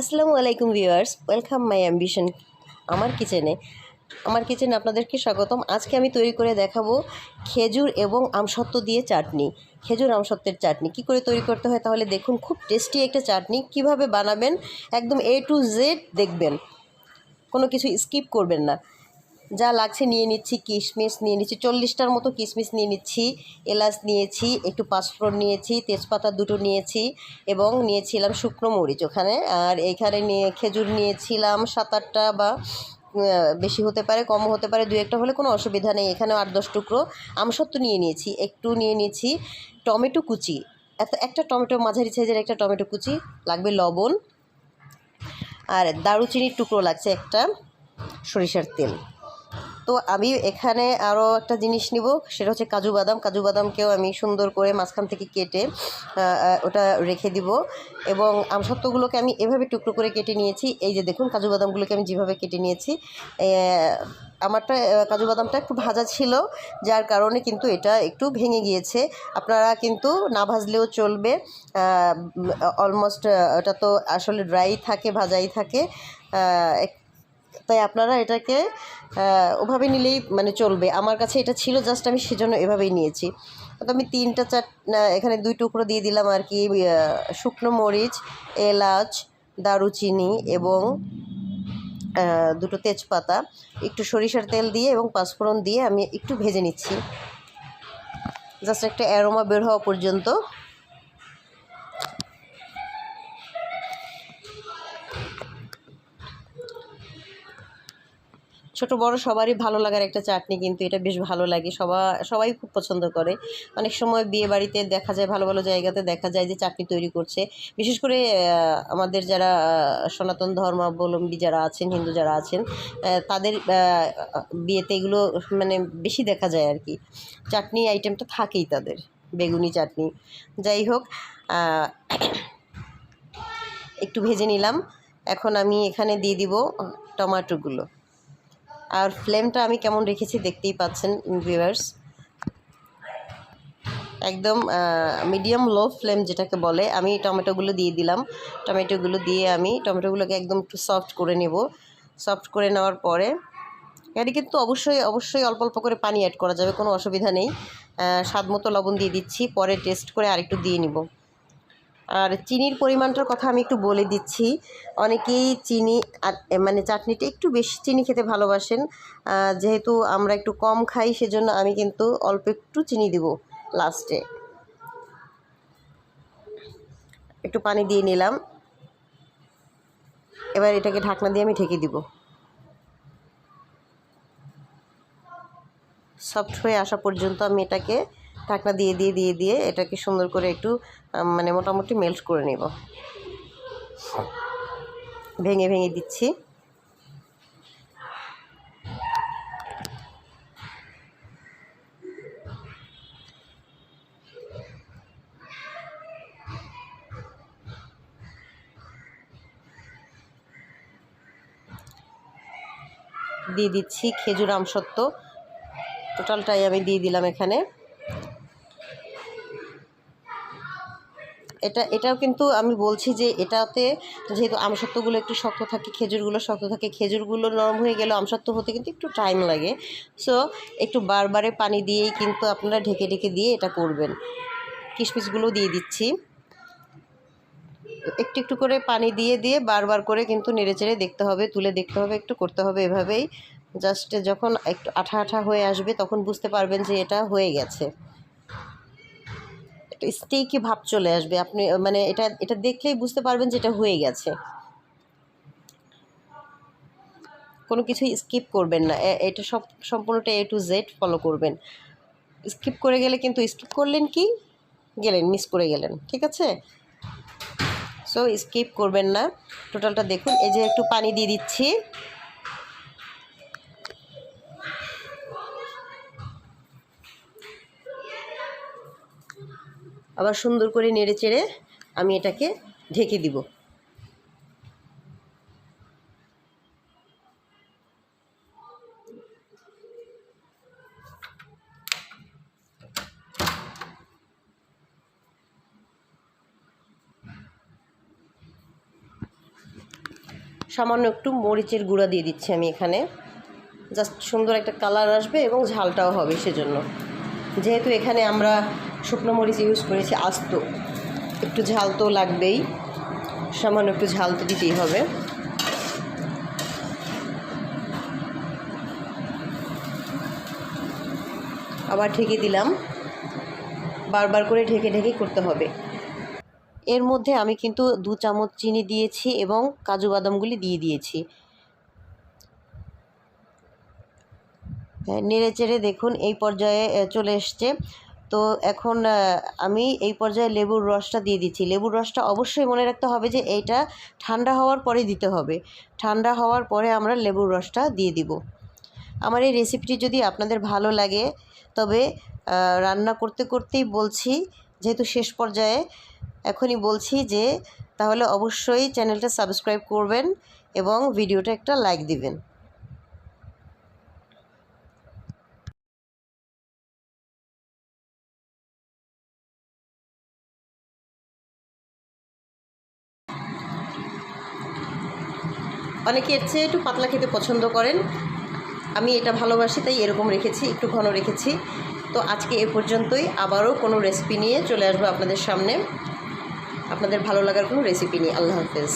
আসসালামু আলাইকুম viewers, welcome my ambition আমার কিচেনে। আমার কিচেনে আপনাদেরকে স্বাগতম। আজকে আমি তৈরি করে দেখাবো খেজুর এবং আমসত্ত্ব দিয়ে চাটনি, খেজুর আমসত্ত্বের চাটনি। কি করে তৈরি করতে হয় তাহলে দেখুন, খুব টেস্টি একটা চাটনি। কীভাবে বানাবেন, একদম এ টু জেড দেখবেন। কোনো কিছু স্কিপ করবেন না। যা লাগছে নিয়ে নিচ্ছি, কিশমিশ নিয়ে নিচ্ছি, চল্লিশটার মতো কিশমিশ নিয়ে নিচ্ছি, এলাচ নিয়েছি, একটু পাঁচফোড়ন নিয়েছি, তেজপাতা দুটো নিয়েছি এবং নিয়েছিলাম শুকনো মরিচ ওখানে। আর এখানে নিয়ে খেজুর নিয়েছিলাম সাত আটটা বা বেশি হতে পারে কমও হতে পারে দু একটা হলে কোনো অসুবিধা নেই। এখানে আট দশ টুকরো। আমসত্ত্ব নিয়ে নিয়েছি, একটু নিয়ে নিয়েছি টমেটো কুচি। একটা টমেটো মাঝারি সাইজের একটা টমেটো কুচি, লাগবে লবণ। আর দারুচিনির টুকরো লাগছে একটা, সরিষার তেল। তো আমি এখানে আরও একটা জিনিস নিব, সেটা হচ্ছে কাজু বাদাম। কাজু বাদামকেও আমি সুন্দর করে মাঝখান থেকে কেটে ওটা রেখে দিব। এবং আমসত্ত্বগুলোকে আমি এভাবে টুকরো করে কেটে নিয়েছি। এই যে দেখুন, কাজু বাদামগুলোকে আমি যেভাবে কেটে নিয়েছি। আমারটা কাজু বাদামটা একটু ভাজা ছিল, যার কারণে কিন্তু এটা একটু ভেঙে গিয়েছে। আপনারা কিন্তু না ভাজলেও চলবে। অলমোস্ট ওটা তো আসলে ড্রাই থাকে, ভাজাই থাকে। তাই আপনারা এটাকে ওভাবে নিলেই মানে চলবে। আমার কাছে এটা ছিল, জাস্ট আমি সেজন্য এভাবেই নিয়েছি। তো আমি তিনটা চার এখানে দুই টুকরো দিয়ে দিলাম আর কি শুকনো মরিচ, এলাচ, দারুচিনি এবং দুটো তেজপাতা, একটু সরিষার তেল দিয়ে এবং পাঁচফোড়ন দিয়ে আমি একটু ভেজে নিচ্ছি। জাস্ট একটা অ্যারোমা বের হওয়া পর্যন্ত ছোট বড় সবারই ভালো লাগার একটা চাটনি কিন্তু এটা বেশ ভালো লাগে। সবাই সবাই খুব পছন্দ করে। অনেক সময় বিয়ে বাড়িতে দেখা যায়, ভালো ভালো জায়গাতে দেখা যায় যে চাটনি তৈরি করছে। বিশেষ করে আমাদের যারা সনাতন ধর্মাবলম্বী যারা আছেন, হিন্দু যারা আছেন তাদের বিয়েতে এগুলো মানে বেশি দেখা যায় আর কি। চাটনি আইটেমটা থাকেই তাদের, বেগুনি চাটনি। যাই হোক একটু ভেজে নিলাম। এখন আমি এখানে দিয়ে দিব টমাটোগুলো। আর ফ্লেমটা আমি কেমন রেখেছি দেখতেই পাচ্ছেন ভিউয়ার্স একদম মিডিয়াম লো ফ্লেম যেটাকে বলে, আমি টমেটোগুলো দিয়ে দিলাম। টমেটোগুলো দিয়ে আমি টমেটোগুলোকে একদম একটু সফট করে নেব। সফট করে নেওয়ার পরে এখানে কিন্তু অবশ্যই অবশ্যই অল্প অল্প করে পানি অ্যাড করা যাবে, কোনো অসুবিধা নেই। স্বাদ মতো লবণ দিয়ে দিচ্ছি, পরে টেস্ট করে আরেকটু দিয়ে নিব। আর চিনির পরিমাণটার কথা আমি একটু বলে দিচ্ছি। অনেকেই চিনি মানে চাটনিটা একটু বেশি চিনি খেতে ভালোবাসেন। যেহেতু আমরা একটু কম খাই, সেজন্য আমি কিন্তু অল্প একটু চিনি দিব লাস্টে। একটু পানি দিয়ে নিলাম। এবার এটাকে ঢাকনা দিয়ে আমি ঢেকে দিব। সফট হয়ে আসা পর্যন্ত আমি এটাকে ঢাকনা দিয়ে দিয়ে দিয়ে দিয়ে এটাকে সুন্দর করে একটু মানে মোটামুটি মেল্ট করে নেব। ভেঙে ভেঙে দিচ্ছি। দিয়ে দিচ্ছি খেজুর আমসত্ত্ব। টোটালটাই আমি দিয়ে দিলাম এখানে। এটা, এটাও কিন্তু আমি বলছি যে এটাতে যেহেতু আমসত্ত্বগুলো একটু শক্ত থাকে, খেজুরগুলো শক্ত থাকে, খেজুরগুলো নরম হয়ে গেলে আমসত্ত্ব হতে কিন্তু একটু টাইম লাগে। সো একটু বারবারে পানি দিয়েই কিন্তু আপনারা ঢেকে ঢেকে দিয়ে এটা করবেন। কিশমিশগুলো দিয়ে দিচ্ছি। একটু একটু করে পানি দিয়ে দিয়ে বারবার করে কিন্তু নেড়েচেড়ে দেখতে হবে, তুলে দেখতে হবে, একটু করতে হবে এভাবেই। জাস্ট যখন একটু আঠা আঠা হয়ে আসবে তখন বুঝতে পারবেন যে এটা হয়ে গেছে। একটা স্টেকি ভাব চলে আসবে। আপনি মানে এটা এটা দেখলেই বুঝতে পারবেন যে এটা হয়ে গেছে। কোনো কিছুই স্কিপ করবেন না। এটা সব, সম্পূর্ণটা এ টু জেড ফলো করবেন। স্কিপ করে গেলে কিন্তু স্কিপ করলেন কি? গেলেন মিস করে গেলেন, ঠিক আছে? সো স্কিপ করবেন না। টোটালটা দেখুন, এই যে একটু পানি দিয়ে দিচ্ছি। আবার সুন্দর করে নেড়ে চেড়ে আমি এটাকে ঢেকে দিব। সামান্য একটু মরিচের গুঁড়া দিয়ে দিচ্ছি আমি এখানে। জাস্ট সুন্দর একটা কালার আসবে এবং ঝালটাও হবে সেজন্য। যেহেতু এখানে আমরা শুকনো মরিচ ইউজ করেছি আস্ত। একটু ঝাল তো লাগবেই। সামান্য একটু ঝাল তো দিতেই হবে। আবার ঢেকে দিলাম। বারবার করে ঢেকে ঢেকে করতে হবে। এর মধ্যে আমি কিন্তু দু চামচ চিনি দিয়েছি এবং কাজু বাদামগুলি দিয়ে দিয়েছি। হ্যাঁ, নেড়ে চেড়ে দেখুন এই পর্যায়ে চলে এসছে। তো এখন আমি এই পর্যায়ে লেবুর রসটা দিয়ে দিচ্ছি। লেবুর রসটা অবশ্যই মনে রাখতে হবে যে এইটা ঠান্ডা হওয়ার পরে দিতে হবে। ঠান্ডা হওয়ার পরে আমরা লেবুর রসটা দিয়ে দিব। আমার এই রেসিপিটি যদি আপনাদের ভালো লাগে, তবে রান্না করতে করতেই বলছি, যেহেতু শেষ পর্যায়ে, এখনই বলছি যে তাহলে অবশ্যই চ্যানেলটা সাবস্ক্রাইব করবেন এবং ভিডিওটা একটা লাইক দিবেন। অনেকে এর চেয়ে একটু পাতলা খেতে পছন্দ করেন। আমি এটা ভালোবাসি, তাই এরকম রেখেছি, একটু ঘন রেখেছি। তো আজকে এ পর্যন্তই। আবারও কোনো রেসিপি নিয়ে চলে আসব আপনাদের সামনে। আপনাদের ভালো লাগার কোনো রেসিপি নিয়ে। আল্লাহ হাফেজ।